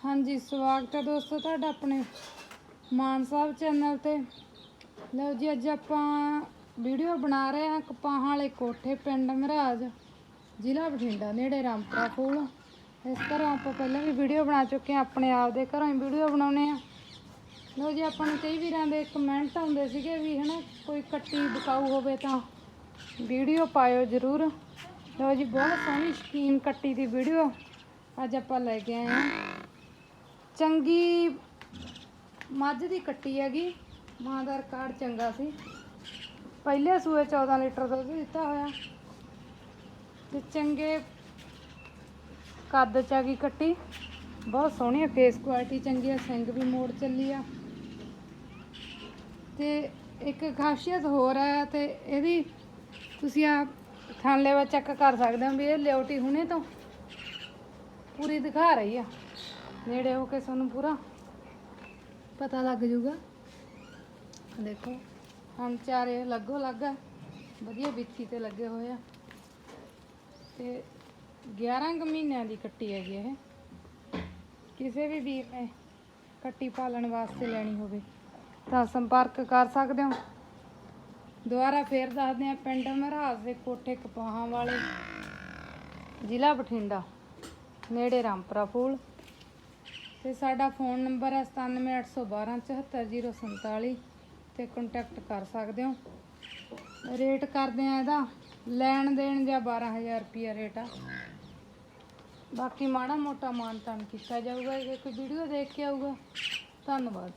ਹਾਂਜੀ, ਸਵਾਗਤ ਹੈ ਦੋਸਤੋ ਤੁਹਾਡਾ ਆਪਣੇ ਮਾਨ ਸਾਹਿਬ ਚੈਨਲ ਤੇ। ਲਓ ਜੀ, ਅੱਜ ਆਪਾਂ ਵੀਡੀਓ ਬਣਾ ਰਹੇ ਹਾਂ ਕਪਾਹਾਂ ਵਾਲੇ ਕੋਠੇ ਪਿੰਡ ਮਹਾਰਾਜ, ਜ਼ਿਲ੍ਹਾ ਬਠਿੰਡਾ, ਨੇੜੇ ਰਾਮਪੁਰਾ ਕੋਲ। ਇਸ ਤਰ੍ਹਾਂ ਆਪਾਂ ਪਹਿਲਾਂ ਵੀ ਵੀਡੀਓ ਬਣਾ ਚੁੱਕੇ ਹਾਂ, ਆਪਣੇ ਆਪ ਦੇ ਘਰੋਂ ਹੀ ਵੀਡੀਓ ਬਣਾਉਨੇ ਆ ਲਓ ਜੀ, ਆਪਾਂ ਨੂੰ ਕਈ ਵੀਰਾਂ ਦੇ ਕਮੈਂਟ ਆਉਂਦੇ ਸੀਗੇ ਵੀ ਹਨਾ, ਕੋਈ ਕੱਟੀ ਬਕਾਊ ਹੋਵੇ ਤਾਂ ਵੀਡੀਓ ਪਾਇਓ ਜ਼ਰੂਰ। ਲਓ ਜੀ, ਬਹੁਤ ਸੋਹਣੀ ਸ਼ਕੀਨ ਕੱਟੀ ਦੀ ਵੀਡੀਓ ਅੱਜ ਆਪਾਂ ਲੈ ਕੇ ਆਏ ਹਾਂ। ਚੰਗੀ ਮੱਝ ਦੀ ਕੱਟੀ ਹੈਗੀ, ਮਾਂ ਦਾ ਰਿਕਾਰਡ ਚੰਗਾ ਸੀ। ਪਹਿਲੇ ਸੂਏ 14 ਲੀਟਰ ਦੁੱਧ ਦਿੱਤਾ ਹੋਇਆ। ਤੇ ਚੰਗੇ ਕੱਦ ਚ ਹੈਗੀ ਕੱਟੀ। ਬਹੁਤ ਸੋਹਣੀ ਫੇਸ ਕੁਆਲਿਟੀ ਚੰਗੀ ਆ ਸਿੰਗ ਵੀ ਮੋੜ ਚੱਲੀ ਆ। ਤੇ ਇੱਕ ਖਾਸੀਅਤ ਹੋਰ ਹੈ ਤੇ ਇਹਦੀ ਤੁਸੀਂ ਆ ਥਾਂਲੇ ਵਿੱਚ ਚੈੱਕ ਕਰ ਸਕਦੇ ਹੋ ਵੀ ਇਹ ਲਿਓਟੀ ਹੁਣੇ ਤੋਂ ਪੂਰੀ ਦਿਖਾ ਰਹੀ ਆ। ਨੇੜੇ ਹੋ ਕੇ ਤੁਹਾਨੂੰ ਪੂਰਾ ਪਤਾ ਲੱਗ ਜੂਗਾ। ਦੇਖੋ ਹਮ ਚਾਰੇ ਲੱਗੋ ਲੱਗ ਆ ਵਧੀਆ ਵਿੱਥੀ ਤੇ ਲੱਗੇ ਹੋਏ ਆ। ਤੇ 11 ਕੁ ਮਹੀਨਿਆਂ ਦੀ ਕੱਟੀ ਹੈਗੀ ਇਹ। ਕਿਸੇ ਵੀ ਵੀਰ ਨੇ ਕੱਟੀ ਪਾਲਣ ਵਾਸਤੇ ਲੈਣੀ ਹੋਵੇ, ਤਾਂ ਸੰਪਰਕ ਕਰ ਸਕਦੇ ਹੋ। ਦੁਬਾਰਾ ਫੇਰ ਦੱਸਦੇ ਆ ਪਿੰਡ ਮਹਾਰਾਜ ਦੇ ਕੋਠੇ ਕਪਾਹਾਂ ਵਾਲੇ, ਜ਼ਿਲ੍ਹਾ ਬਠਿੰਡਾ, ਨੇੜੇ ਰਾਮਪੁਰਾ ਫੂਲ ਤੇ ਸਾਡਾ ਫੋਨ ਨੰਬਰ ਹੈ 9781274047 ਤੇ ਕੰਟੈਕਟ ਕਰ ਸਕਦੇ ਹੋ। ਰੇਟ ਕਰਦੇ ਆ ਇਹਦਾ। ਲੈਣ ਦੇਣ ਜਾਂ 12000 ਰੁਪਿਆ ਰੇਟ ਆ। ਬਾਕੀ ਮਾੜਾ ਮੋਟਾ ਮਾਨਤਾਨ ਕੀਤਾ ਜਾਊਗਾ। ਜੇ ਕੋਈ ਵੀਡੀਓ ਦੇਖ ਕੇ ਆਊਗਾ। ਧੰਨਵਾਦ।